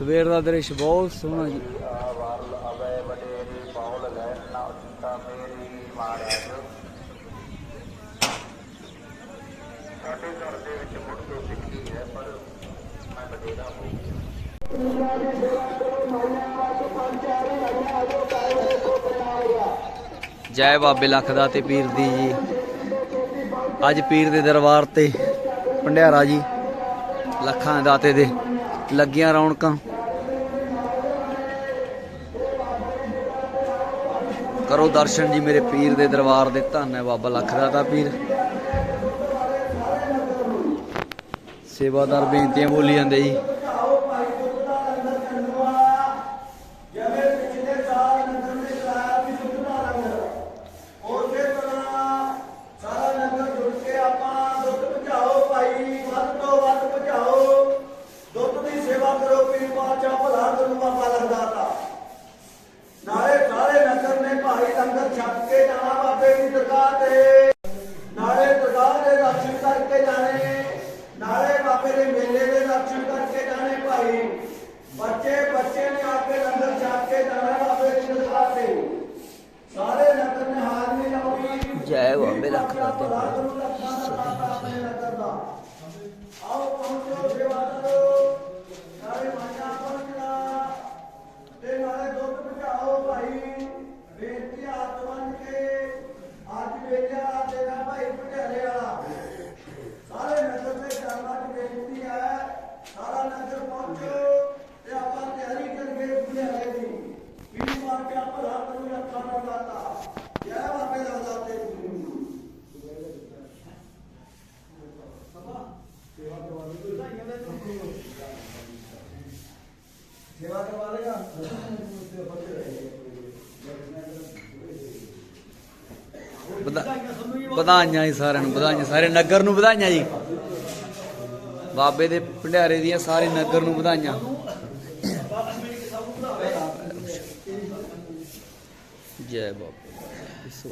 ਸਵੇਰ ਦਾ ਦ੍ਰਿਸ਼ ਬਹੁਤ ਸੋਹਣਾ ਜੀ। ਜੈ ਬਾਬੇ ਲੱਖ ਦਾ ਤੇ ਪੀਰ ਦੀ ਜੀ। ਅੱਜ ਪੀਰ ਦੇ ਦਰਬਾਰ ਤੇ ਭੰਡਿਆਰਾ ਜੀ, ਲੱਖਾਂ ਦਾਤੇ ਦੇ ਲੱਗੀਆਂ ਰੌਣਕਾਂ। ਕਰੋ ਦਰਸ਼ਨ ਜੀ ਮੇਰੇ ਪੀਰ ਦੇ ਦਰਬਾਰ ਦੇ, ਧੰਨ ਹੈ ਬਾਬਾ ਲੱਖ ਦਾ ਪੀਰ। ਸੇਵਾਦਾਰ ਬੇਨਤੀਆਂ ਬੋਲੀ ਜਾਂਦੇ ਜੀ ਜਿਵੇਂ ਪਿਛਲੇ ਸਾਲ ਨਗਰ ਨੇ ਕਰਾਇਆ ਵੀ ਸੁਖਨਾ ਲੰਗਰ ਉਸੇ ਤਰ੍ਹਾਂ ਸਾਰਾ ਨਗਰ ਜੁੜ ਕੇ ਆਪਾਂ ਦੁੱਧ ਪਹੁੰਚਾਓ ਭਾਈ ਵੱਧ ਤੋਂ ਵੱਧ ਪਹੁੰਚਾਓ ਦੁੱਧ ਦੀ ਸੇਵਾ ਕਰੋ ਪੀਰ ਪਾਚਾ ਭਲਾ ਕਰੂ ਬਾਬਾ ਲੰਗਾਤਾ ਨਾਲੇ ਸਾਰੇ ਨਗਰ ਨੇ ਭਾਈ ਲੰਗਰ ਛੱਕ ਕੇ ਜਾਣਾ ਬਾਬੇ ਦੀ ਦਰਗਾਹ ਤੇ ਨਾਲੇ ਦਰਗਾਹ ਦੇ ਦਰਸ਼ਨ ਕਰਕੇ ਜਾਣੇ ਨਾਲੇ ਬਾਬੇ ਦੇ ਮੇਲੇ ਦੇ ਦਰਸ਼ਨ ਕਰਕੇ ਜਾਣੇ ਭਾਈ ਬੱਚੇ ਬੱਚੇ ਨੇ ਆ ਕੇ ਲੰਗਰ ਛੱਕ ਕੇ ਜਾਣਾ ਬਾਬੇ ਦੀ ਦਰਗਾਹ ਤੇ ਸਾਰੇ ਨਗਰ ਨੇ ਹਾਜ਼ਰੀ ਲਾਉਣੀ ਜੈ ਬਾਬੇ ਲੱਖ ਦਾ ਤੇ ਭਲਾ ਕਰੂ ਲੱਖਾਂ ਦਾ ਦਾਤਾ ਆਪਣੇ ਨਗਰ ਦਾ ਆਓ ਪਹੁੰਚੋ ਸੇਵਾ ਕਰੋ ਨਾਲੇ ਮਾਇਆ ਪਹੁੰਚਣਾ ਤੇ ਨਾਲੇ ਦੁੱਧ ਪਹੁੰਚਾਓ ਭਾਈ ਬੇਨਤੀ ਹੱਥ ਬੰਨ ਕੇ ਅੱਜ ਵੇਲਿਆ ਤੇਰਾ ਭਾਈ ਪਟਿਆਲੇ ਵਾਲਾ ਸਾਰੇ ਨਗਰ ਦੇ ਚਰਨਾਂ 'ਚ ਬੇਨਤੀ ਹੈ ਸਾਰਾ ਨਗਰ ਪਹੁੰਚੋ ਤੇ ਆਪਾਂ ਤਿਆਰੀ ਕਰੀਏ ਪਟਿਆਲੇ ਦੀ ਪੀੜੀ ਮਾਰ ਕੇ ਆਪਾਂ ਰਾਤ ਨੂੰ ਅੱਖਾਂ ਨਾਲ ਦਾਤਾ ਜੈ ਬਾਬੇ ਦਾ ਦਾਤੇ ਸੇਵਾ ਕਰਵਾ ਲੇਗਾ ਵਧਾ- ਵਧਾਈਆਂ ਜੀ ਸਾਰਿਆਂ ਨੂੰ, ਵਧਾਈਆਂ, ਸਾਰੇ ਨਗਰ ਨੂੰ ਵਧਾਈਆਂ ਜੀ। ਬਾਬੇ ਦੇ ਭੰਡਾਰੇ ਦੀਆਂ ਸਾਰੇ ਨਗਰ ਨੂੰ ਵਧਾਈਆਂ। ਜੈ ਬਾਬਾ ਇਸ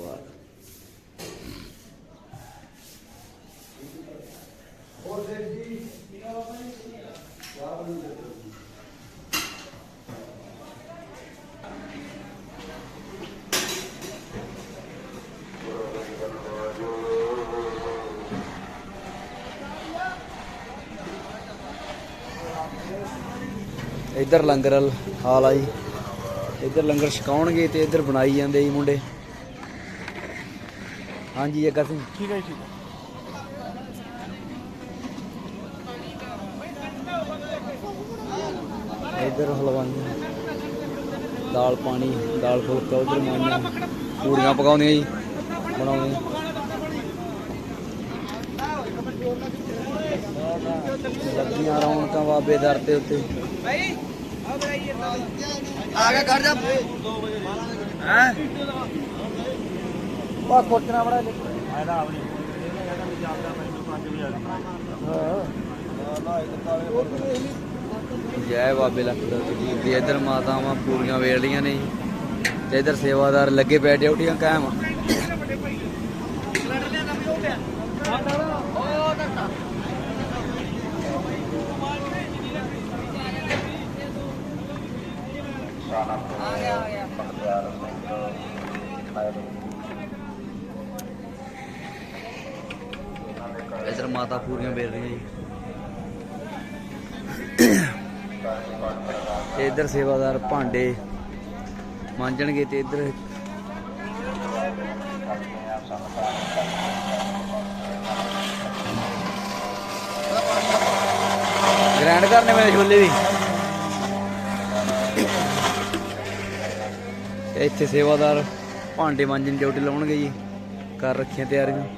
ਇੱਧਰ ਲੰਗਰ ਹਾਲ ਆ ਜੀ। ਇੱਧਰ ਲੰਗਰ ਛਕਾਉਣਗੇ ਤੇ ਇੱਧਰ ਬਣਾਈ ਜਾਂਦੇ ਜੀ ਮੁੰਡੇ। ਹਾਂਜੀ ਜੱਗਾ ਸਿੰਘ ਠੀਕ ਹੈ ਠੀਕ ਇੱਧਰ ਹਲਵਾਈਆਂ ਦਾਲ ਪਾਣੀ ਦਾਲ ਫੁਲਕਾ ਉਧਰ ਮਾਈਆਂ ਪੂੜੀਆਂ ਪਕਾਉਂਦੀਆਂ ਜੀ ਬਣਾਉਂਦੀਆਂ। ਲੱਗੀਆਂ ਰੌਣਕਾਂ ਬਾਬੇ ਦਰ ਤੇ ਉੱਤੇ। ਆਗੇ ਕਰ ਜਾ। ਹੈ? ਉਹ ਕੋਟਣਾ ਬੜਾ ਆਇਦਾ ਆਪਣੀ ਕਹਿੰਦਾ ਵੀ ਜਾਂਦਾ ਮੈਨੂੰ 5 ਵਜੇ ਆ ਗਈ ਜੈ ਬਾਬੇ ਲੱਖ ਦਾ ਜੀ ਤੇ ਇੱਧਰ ਮਾਤਾਵਾਂ ਪੂਰੀਆਂ ਵੇਲਦੀਆਂ ਨੇ ਜੀ। ਤੇ ਇੱਧਰ ਸੇਵਾਦਾਰ ਲੱਗੇ ਪਏ ਡਿਊਟੀਆਂ ਕਾਇਮ। ਆ। ਇੱਧਰ ਮਾਤਾ ਪੂਰੀਆਂ ਵੇਲ ਰਹੀਆਂ ਜੀ। ਤੇ ਇੱਧਰ ਸੇਵਾਦਾਰ ਭਾਂਡੇ ਮਾਂਜਣਗੇ ਤੇ ਇੱਧਰ ਗ੍ਰੈਂਡ ਕਰਨੇ ਮੇਰੇ ਛੋਲੇ ਵੀ। ਇੱਥੇ ਸੇਵਾਦਾਰ ਭਾਂਡੇ ਮਾਂਜਣ ਡਿਊਟੀ ਲਾਉਣਗੇ ਜੀ। ਕਰ ਰੱਖੀਆਂ ਤਿਆਰੀਆਂ।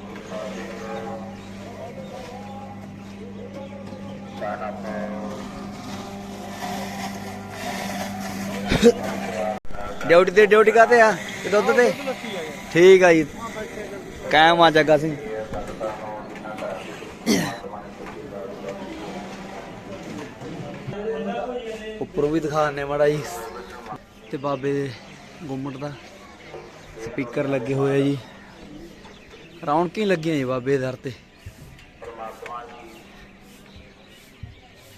ਡਿਊਟੀ ਤੇ ਡਿਊਟੀ ਕਾਤੇ ਆ ਤੇ ਦੁੱਧ ਤੇ? ਠੀਕ ਆ ਜੀ। ਕਾਇਮ ਆ ਜੱਗਾ ਸਿੰਘ। ਉੱਪਰੋਂ ਵੀ ਦਿਖਾਣੇ ਮਾੜਾ ਜੀ। ਤੇ ਬਾਬੇ ਦੇ ਗੁੰਮਟ ਦਾ ਸਪੀਕਰ ਲੱਗੇ ਹੋਏ ਆ ਜੀ। ਰੌਣਕਾਂ ਹੀ ਲੱਗੀਆਂ ਜੀ ਬਾਬੇ ਦਰ ਤੇ।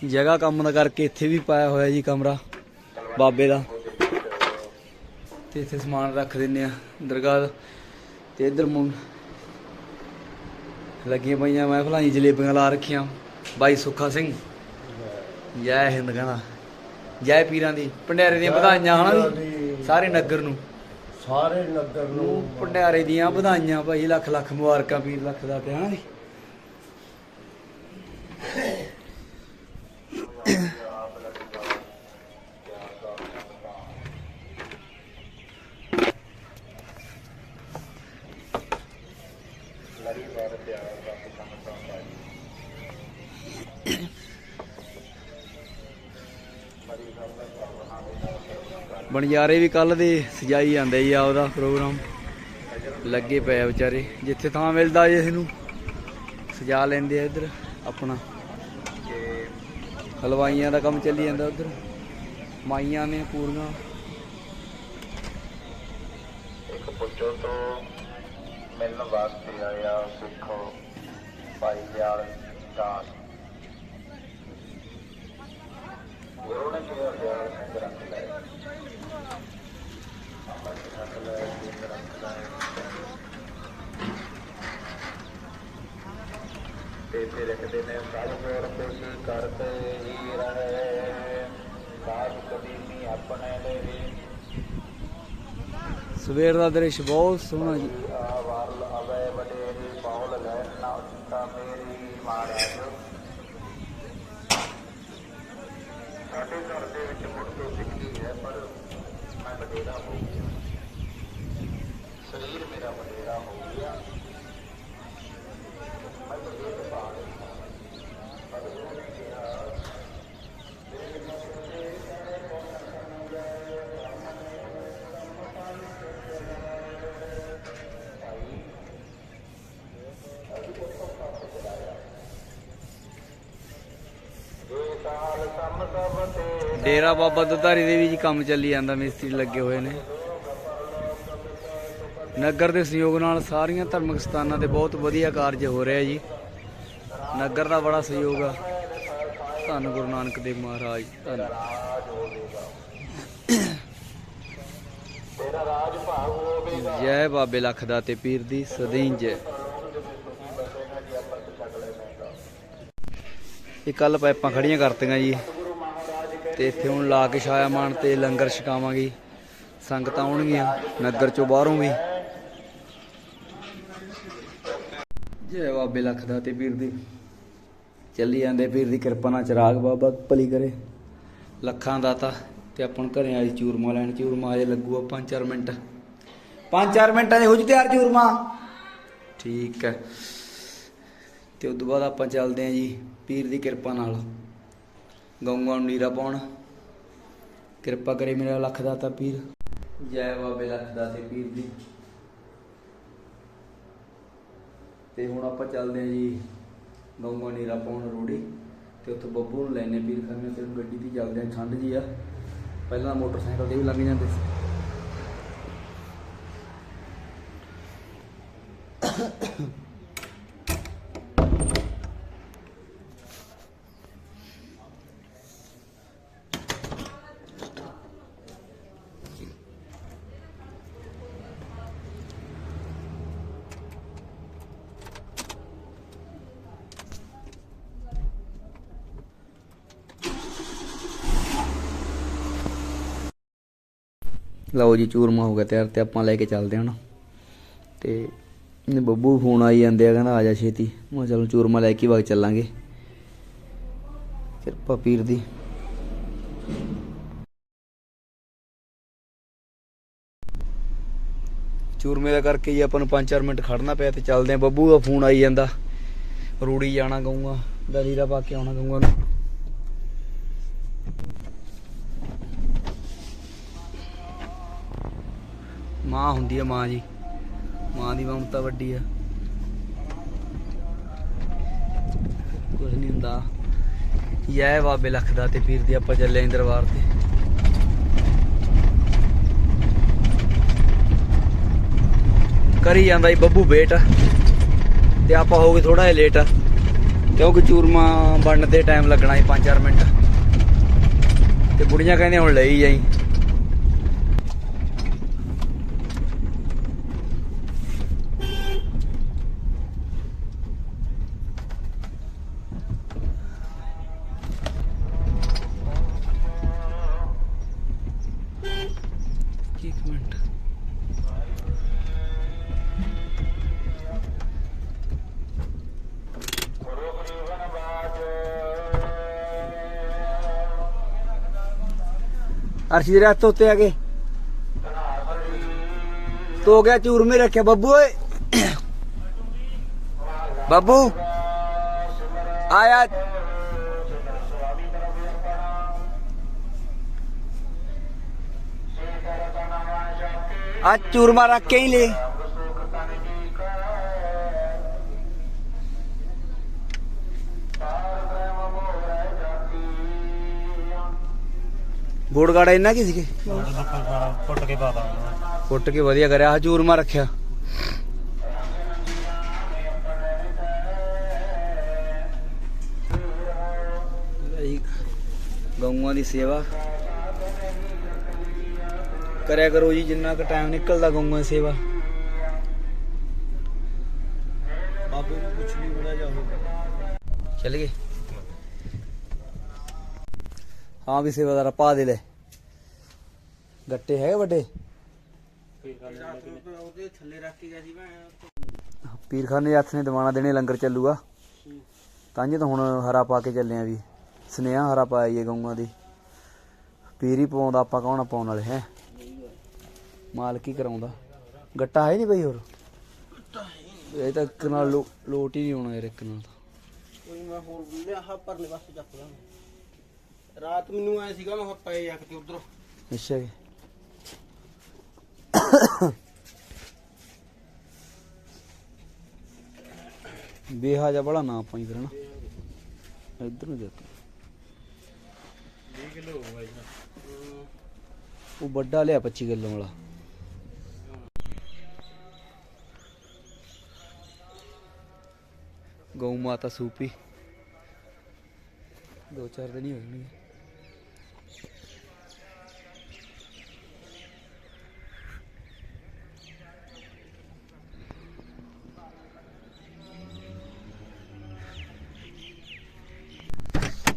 ਜਗ੍ਹਾ ਕੰਮ ਦਾ ਕਰਕੇ ਇੱਥੇ ਵੀ ਪਾਇਆ ਹੋਇਆ ਜੀ ਕਮਰਾ। ਬਾਬੇ ਦਾ। ਤੇ ਇੱਥੇ ਸਮਾਨ ਰੱਖ ਦਿੰਨੇ ਆ ਦਰਗਾਹ ਦਾ। ਤੇ ਇੱਧਰ ਮੁੰ ਲੱਗੀਆਂ ਪਈਆਂ ਮੈਂ ਭਲਾਈ ਜਲੇਬੀਆਂ ਲਾ ਰੱਖੀਆਂ। ਬਾਈ ਸੁੱਖਾ ਸਿੰਘ। ਜੈ ਹਿੰਦ ਕਹਿੰਦਾ ਜੈ ਪੀਰਾਂ ਦੀ। ਭੰਡਾਰੇ ਦੀਆਂ ਵਧਾਈਆਂ ਹਨਾ ਵੀ ਸਾਰੇ ਨਗਰ ਨੂੰ। ਸਾਰੇ ਨਗਰ ਨੂੰ। ਭੰਡਾਰੇ ਦੀਆਂ ਵਧਾਈਆਂ ਭਾਈ। ਲੱਖ ਲੱਖ ਮੁਬਾਰਕਾਂ ਪੀਰ ਲੱਖ ਦਾ ਹਨਾ ਜੀ? ਬਣਜਾਰੇ ਵੀ ਕੱਲ ਦੇ ਸਜਾਈ ਜਾਂਦੇ ਜੀ ਆ ਉਹਦਾ ਪ੍ਰੋਗਰਾਮ। ਲੱਗੇ ਪਏ ਆ ਵਿਚਾਰੇ। ਜਿੱਥੇ ਥਾਂ ਮਿਲਦਾ ਜੇ ਇਹਨੂੰ ਸਜਾ ਲੈਂਦੇ ਆ ਇੱਧਰ ਆਪਣਾ। ਹਲਵਾਈਆਂ ਦਾ ਕੰਮ ਚੱਲੀ ਜਾਂਦਾ ਉੱਧਰ। ਮਾਈਆਂ ਨੇ ਪੂਰੀਆਂ। ਇੱਕ ਪੁੱਛੋ ਤੋਂ ਮਿਲਣ ਵਾਸਤੇ ਆਇਆ ਸਿੱਖ ਭਾਈ ਦਿਆਲ ਦਾਸ। ਗੁਰੂ ਨੇ ਕਿਹਾ, ਦਿਆਲ ਸਿੰਘ ਰੱਖ ਲੈ ਆਪਾਂ ਨੇ ਰੱਖ ਲੈ ਸਿੰਘ ਰੱਖ ਲੈ ਤੇ ਫਿਰ ਲਿਖਦੇ ਨੇ ਸਭ ਗੁਰ ਖੁਸ਼ੀ ਕਰਤੇ ਹੀ ਰਹੇ। ਸਾਧ ਕਦੀ ਨਹੀਂ ਆਪਣੇ ਲਈ। ਸਵੇਰ ਦਾ ਦ੍ਰਿਸ਼ ਬਹੁਤ ਸੋਹਣਾ ਜੀ। ਵਰਲ ਅਵੇ ਵਡੇਰੀ ਪੌਲ ਲੈ ਨਾ ਉੱਤਾ ਮੇਰੀ ਮਾਰਿਆ ਜੋ। ਸਾਡੇ ਘਰ ਦੇ ਵਿੱਚ ਮੁੜ ਤੋਂ ਸਿੱਖੀ ਹੈ ਪਰ ਮੈਂ ਵਡੇਰਾ ਹੋ ਗਿਆ ਸਰੀਰ ਮੇਰਾ ਵਡੇਰਾ ਹੋ ਗਿਆ ਮੈਂ ਵਡੇਰੇ ਪਾ ਲਿਆ ਪਰ ਉਹਨੇ ਕਿਹਾ ਜੇ ਸਾਲ ਸਮ ਸਭ ਤੇ ਡੇਰਾ ਬਾਬਾ ਦੁਧਾਰੀ ਦੇ ਵੀ ਜੀ ਕੰਮ ਚੱਲੀ ਜਾਂਦਾ ਮਿਸਤਰੀ ਲੱਗੇ ਹੋਏ ਨੇ। ਨਗਰ ਦੇ ਸਹਿਯੋਗ ਨਾਲ ਸਾਰੀਆਂ ਧਾਰਮਿਕ ਸਥਾਨਾਂ ਤੇ ਬਹੁਤ ਵਧੀਆ ਕਾਰਜ ਹੋ ਰਿਹਾ ਜੀ। ਨਗਰ ਦਾ ਬੜਾ ਸਹਿਯੋਗ ਆ। ਧੰਨ ਗੁਰੂ ਨਾਨਕ ਦੇਵ ਮਹਾਰਾਜ, ਧੰਨ। ਜੈ ਬਾਬੇ ਲੱਖ ਦਾ ਤੇ ਪੀਰ ਦੀ ਸਦੀਂ ਜੈ। ਇਹ ਕੱਲ ਪਾਈਪਾਂ ਖੜੀਆਂ ਕਰਤੀਆਂ ਜੀ। ਤੇ ਇੱਥੇ ਹੁਣ ਲਾ ਕੇ ਛਾਇਆ ਛਾਇਆਮਾਨ ਤੇ ਲੰਗਰ ਛਕਾਵਾਂਗੇ। ਸੰਗਤਾਂ ਆਉਣਗੀਆਂ, ਨਗਰ ਚੋਂ ਬਾਹਰੋਂ ਵੀ। ਜੈ ਬਾਬੇ ਲੱਖ ਦਾ ਤੇ ਪੀਰ ਦੀ। ਚੱਲੀ ਜਾਂਦੇ, ਪੀਰ ਦੀ ਕਿਰਪਾ ਨਾਲ ਚਿਰਾਗ ਬਾਬਾ ਭਲੀ ਕਰੇ। ਲੱਖਾਂ ਦਾਤਾ ਤੇ ਆਪਾਂ ਘਰੇ ਆਈ ਚੂਰਮਾ ਲੈਣ। ਚੂਰਮਾ ਅਜੇ ਲੱਗੂਗਾ 5-4 ਮਿੰਟ। 5-4 ਮਿੰਟਾਂ ਦੇ ਹੋ ਜੀ ਤਿਆਰ ਚੂਰਮਾ? ਠੀਕ ਹੈ। ਤੇ ਉਸ ਤੋਂ ਬਾਅਦ ਆਪਾਂ ਚੱਲਦੇ ਆਂ ਜੀ ਪੀਰ ਦੀ ਕਿਰਪਾ ਨਾਲ। ਗਊਆਂ ਨੂੰ ਨੀਰਾ ਪਾਉਣ। ਕਿਰਪਾ ਕਰੇ ਮੇਰਾ ਲੱਖ ਦਾਤਾ ਪੀਰ। ਜੈ ਬਾਬੇ ਲੱਖ ਦਾਤੇ ਪੀਰ ਦੀ। ਤੇ ਹੁਣ ਆਪਾਂ ਚੱਲਦੇ ਆਂ ਜੀ ਗਊਆਂ ਨੀਰਾ ਪਾਉਣ ਰੋੜੀ ਤੇ ਉੱਥੇ ਬੱਬੂ ਨੂੰ ਲੈਣੇ ਪੀਰ ਖਾਨੇ ਤੇ ਉਹਨੂੰ ਗੱਡੀ ਤੇ ਚੱਲਦੇ ਆਂ ਠੰਡ ਜੀ ਆ। ਪਹਿਲਾਂ ਮੋਟਰਸਾਈਕਲ ਤੇ ਵੀ ਲੰਘ ਜਾਂਦੇ ਸੀ। ਲਓ ਜੀ, ਚੂਰਮਾ ਹੋ ਗਿਆ ਤਿਆਰ ਤੇ ਆਪਾਂ ਲੈ ਕੇ ਚੱਲਦੇ ਹਾਂ ਹੁਣ ਤੇ ਬੱਬੂ ਫੋਨ ਆਈ ਜਾਂਦੇ ਆ, ਕਹਿੰਦਾ ਆ ਜਾ ਛੇਤੀ। ਮੈਂ ਚਲੋ ਚੂਰਮਾ ਲੈ ਕੇ ਵਗ ਚੱਲਾਂਗੇ। ਕਿਰਪਾ ਪੀਰ ਦੀ। ਚੂਰਮੇ ਦਾ ਕਰਕੇ ਹੀ ਆਪਾਂ ਨੂੰ 5-4 ਮਿੰਟ ਖੜਨਾ ਪਿਆ ਤੇ ਚੱਲਦੇ ਆ ਬੱਬੂ ਦਾ ਫੋਨ ਆਈ ਜਾਂਦਾ। ਰੂੜੀ ਜਾਣਾ ਕਹੂੰਗਾ, ਦਲੀਰਾ ਪਾ ਕੇ ਆਉਣਾ ਕਹੂੰਗਾ ਮਾਂ ਹੁੰਦੀ ਹੈ ਮਾਂ ਜੀ। ਮਾਂ ਦੀ ਮਮਤਾ ਵੱਡੀ ਆ। ਕੁਝ ਨਹੀਂ ਹੁੰਦਾ। ਜੈ ਬਾਬੇ ਲੱਖ ਦਾ ਤੇ ਪੀਰ ਦੀ ਆਪਾਂ ਚੱਲੇ ਆਂ ਦਰਬਾਰ ਤੇ। ਕਰੀ ਜਾਂਦਾ ਜੀ ਬੱਬੂ ਵੇਟ ਤੇ ਆਪਾਂ ਹੋ ਗਏ ਥੋੜਾ ਜਿਹਾ ਲੇਟ ਕਿਉਂਕਿ ਚੂਰਮਾ ਬਣਨ ਤੇ ਟਾਈਮ ਲੱਗਣਾ ਸੀ 5-4 ਮਿੰਟ। ਤੇ ਬੁੜੀਆਂ ਕਹਿੰਦੇ ਹੁਣ ਲਈ ਜਾਈ। ਅਰਸ਼ੀ ਦੇ ਰਾਤ ਉੱਤੇ ਆ ਗਏ ਤੋ ਗਿਆ, ਚੂਰਮੇ ਰੱਖਿਆ। ਬੱਬੂ ਓਏ। ਬੱਬੂ। ਆਇਆ। ਆ ਚੂਰਮਾ ਰੱਖ ਕੇ ਹੀ ਲੈ। ਗੋੜ ਗਾੜਾ ਇੰਨਾ ਕੀ ਸੀਗੇ? ਫੁੱਟ ਕੇ ਪਾ ਫੁੱਟ ਕੇ ਵਧੀਆ ਕਰਿਆ ਆ ਚੂਰਮਾ ਰੱਖਿਆ ਗਊਆਂ ਦੀ ਸੇਵਾ। ਕਰਿਆ ਕਰੋ ਜੀ, ਜਿੰਨਾ ਕੁ ਟਾਈਮ ਨਿਕਲਦਾ ਗਊਆਂ ਦੀ ਸੇਵਾ ਬਾਬੇ ਨੂੰ ਕੁਛ ਨਹੀਂ ਬੜਾ ਜਾਓ ਚੱਲ ਗਏ ਹਾਂ ਵੀ ਸੇਵਾਦਾਰ ਪਾ ਦੇ ਲੈ। ਗੱਟੇ ਹੈਗੇ ਵੱਡੇ? ਉਹਦੇ ਥੱਲੇ ਰੱਖ ਕੇ ਗਿਆ ਸੀ ਮੈਂ ਪੀਰਖਾਨੇ ਹੱਥ ਨੇ ਦਿਵਾਣਾ ਦੇਣੇ, ਲੰਗਰ ਚੱਲੂਗਾ। ਤਾਂ ਤਾਂ ਹੁਣ ਹਰਾ ਪਾ ਕੇ ਚੱਲੇ ਆ ਵੀ। ਸਨੇਹਾ ਹਰਾ ਪਾਈਏ ਗਊਆਂ ਦੀ। ਪੀਰ ਹੀ ਪਾਉਂਦਾ ਆਪਾਂ ਕੌਣ ਪਾਉਣ ਵਾਲੇ, ਹੈ? ਮਾਲਕ ਹੀ ਕਰਾਉਂਦਾ। ਗੱਟਾ ਹੈ ਨਹੀਂ ਬਈ ਹੋਰ? ਇਹ ਤਾਂ ਇੱਕ ਨਾਲ ਲੋਟ ਹੀ ਨਹੀਂ ਹੋਣਾ ਯਾਰ, ਇੱਕ ਨਾਲ ਕੋਈ ਮੈਂ ਹੋਰ ਲਿਆ ਪਰਲੇ ਪਾਸੇ ਚੱਕ ਲਾਂ ਰਾਤ ਮੈਨੂੰ ਆਇਆ ਸੀਗਾ ਮੈਂ ਕਿਹਾ ਪਏ ਜਾ ਕੇ ਉਧਰ। ਅੱਛਾ ਜੀ। ਬੇਹਾ ਜਾ ਬੜਾ ਨਾ ਪਾਈ ਫਿਰ ਨਾ ਇੱਧਰ ਨੂੰ ਦੇਖ 20 ਕਿਲੋ ਹੋਊਗਾ ਜੀ। ਉਹ ਵੱਡਾ ਲਿਆ 25 ਕਿਲੋ ਵਾਲਾ। ਗਊ ਮਾਤਾ ਸੂਪੀ। ਦੋ ਚਾਰ ਦਿਨ ਹੀ ਹੋਣਗੇ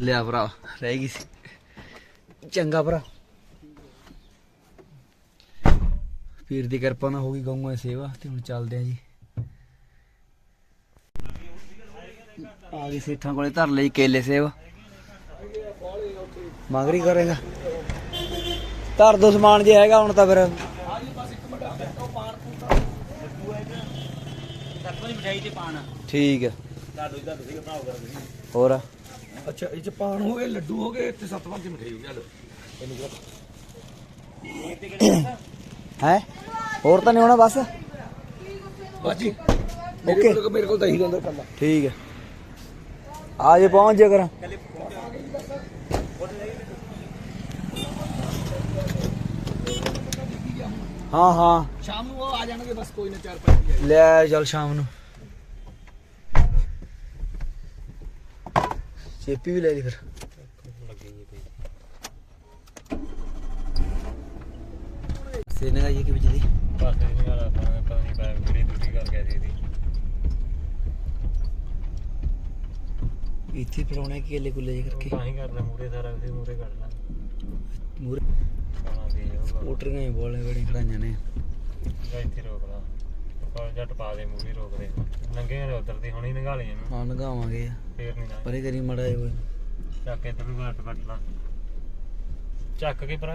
ਲਿਆ ਭਰਾ ਰਹਿ ਗਈ ਸੀ। ਚੰਗਾ ਭਰਾ। ਪੀਰ ਦੀ ਕਿਰਪਾ ਨਾਲ ਹੋ ਗਈ ਗਊਆਂ ਦੀ ਸੇਵਾ ਤੇ ਹੁਣ ਚੱਲਦੇ ਆ ਜੀ। ਆ ਗਈ ਸੇਠਾਂ ਕੋਲੇ ਧਰ ਲਈ ਕੇਲੇ ਸੇਵਾ ਮਗਰੀ ਕਰੇਗਾ। ਧਰ ਦੋ ਸਮਾਨ ਜੇ ਹੈਗਾ ਹੁਣ ਤਾਂ ਫਿਰ। ਮਠਾਈ ਤੇ ਪਾਣਾ ਠੀਕ ਹੈ ਹੋਰ ਅੱਛਾ ਇਹ ਚ ਪਾਣ ਹੋ ਗਏ ਲੱਡੂ ਹੋ ਗਏ ਤੇ ਸਤਵਾਂ ਦੀ ਮਠਾਈ ਹੋ ਗਈ ਹੈ? ਹੋਰ ਤਾਂ ਨਹੀਂ ਹੋਣਾ ਬਸ? ਬਾਜੀ ਓਕੇ। ਮੇਰੇ ਕੋਲ ਤਾਂ ਹੀ ਰਹਿੰਦਾ ਕੱਲਾ ਠੀਕ ਹੈ। ਆ ਜੇ ਪਹੁੰਚ ਜਾ ਕਰਾਂ ਹਾਂ ਹਾਂ। ਸ਼ਾਮ ਨੂੰ ਆ ਜਾਣਗੇ ਬਸ ਕੋਈ ਨਾ 4-5 ਲੈ ਚੱਲ ਸ਼ਾਮ ਨੂੰ। ਚੇਪੀ ਵੀ ਲੈ ਲਈ ਫਿਰ। ਸੇਨੇ ਦਾ ਇਹ ਕਿ ਦੀ ਪਾਸੇ ਨਹੀਂ ਵਾਲਾ ਪਤਾ ਨਹੀਂ ਪਾ ਵੀਡੀਓ ਦੂਰੀ ਕਰ ਗਿਆ ਸੀ ਇਹਦੀ। ਇੱਥੇ ਪਲਾਉਣੇ ਕੇਲੇ ਕੁੱਲੇ ਜੇ ਕਰਕੇ? ਤਾਂ ਹੀ ਕਰਨਾ ਮੂਰੇ ਸਾਰਾ ਉਹਦੇ ਮੂਰੇ ਕੱਢਣਾ ਮੂਰੇ ਸਕੂਟਰੀਆਂ ਹੀ ਬੋਲੇ ਬੜੀ ਖੜਾਈਆਂ ਨੇ। ਜਾਂ ਇੱਥੇ ਰੋਕ ਲਾ। ਕੋਲ ਜੱਟ ਪਾ ਦੇ ਮੂਰੇ ਰੋਕ ਦੇ। ਨੰਗੇ ਨੇ ਉਧਰ ਦੀ ਹੁਣੀ ਨਗਾ ਲਈ ਇਹਨੂੰ ਹਾਂ ਲਗਾਵਾਂਗੇ ਫੇਰ ਨਹੀਂ ਨਾ। ਪਰੇ ਕਰੀ ਮੜਾ ਹੋਏ ਚੱਕ ਕੇ ਇੱਧਰ ਨੂੰ ਘੱਟ ਕੱਟ ਲਾ। ਚੱਕ ਕੇ ਪਰ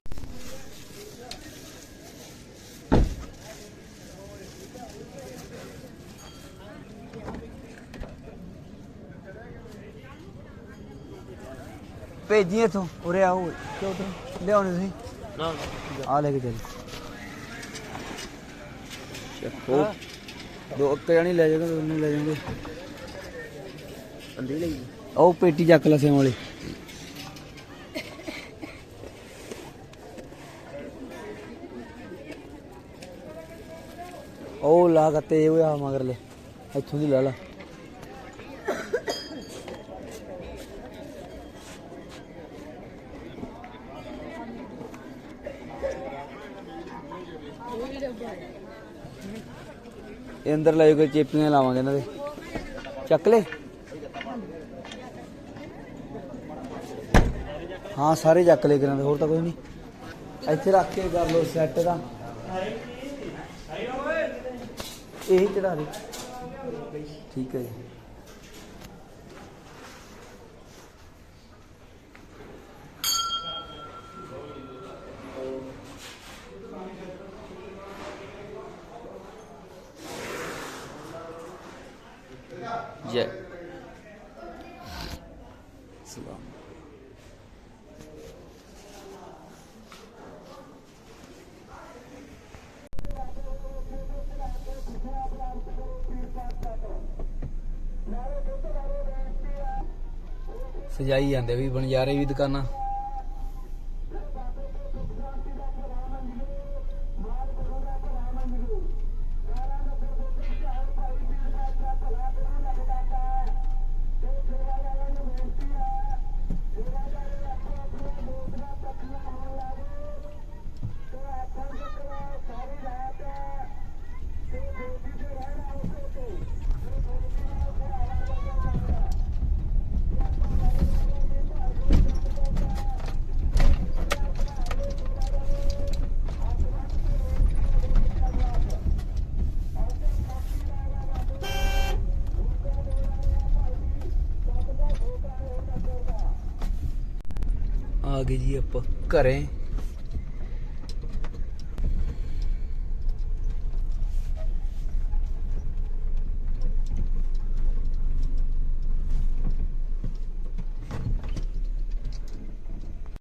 ਭੇਜੀ ਇਥੋਂ। ਉਰੇ ਆਓ। ਕਿ ਉਧਰ? ਲਿਆਉਣੇ ਤੁਸੀਂ? ਨਾ। ਆ ਲੈ ਕੇ ਚੱਲ। ਚੱਕੋ। ਦੋ ਇੱਕ ਜਣੀ ਲੈ ਜਾਗਾ ਦੋਨੇ ਲੈ ਜਾਵਾਂਗੇ ਅੰਦੀ ਲਈ ਉਹ ਪੇਟੀ ਚੱਕ ਲੈ ਸੇਮ ਵਾਲੀ। ਉਹ ਲਾ ਗੱਤੇ ਉਹ ਆ ਮਗਰ ਲੈ ਇੱਥੋਂ ਦੀ ਲੈ ਲਾ। ਇਹ ਅੰਦਰ ਲੈ ਕੋਈ ਚੇਪੀਆਂ ਲਾਵਾਂਗੇ ਇਹਨਾਂ ਦੇ। ਚੱਕ ਲੈ। ਹਾਂ, ਸਾਰੇ ਚੱਕ ਲੈ ਕਰਾਂ ਹੋਰ ਤਾਂ ਕੋਈ ਨਹੀਂ। ਇੱਥੇ ਰੱਖ ਕੇ ਕਰ ਲਓ ਸੈੱਟ ਦਾ ਇਹੀ ਚੜਾ ਦੇ। ਠੀਕ ਹੈ ਜੀ। ਸਜਾਈ ਜਾਂਦੇ ਵੀ ਬਣਜਾਰੇ ਵੀ ਦੁਕਾਨਾਂ। ਗਏ ਜੀ ਆਪਾਂ ਘਰੇ।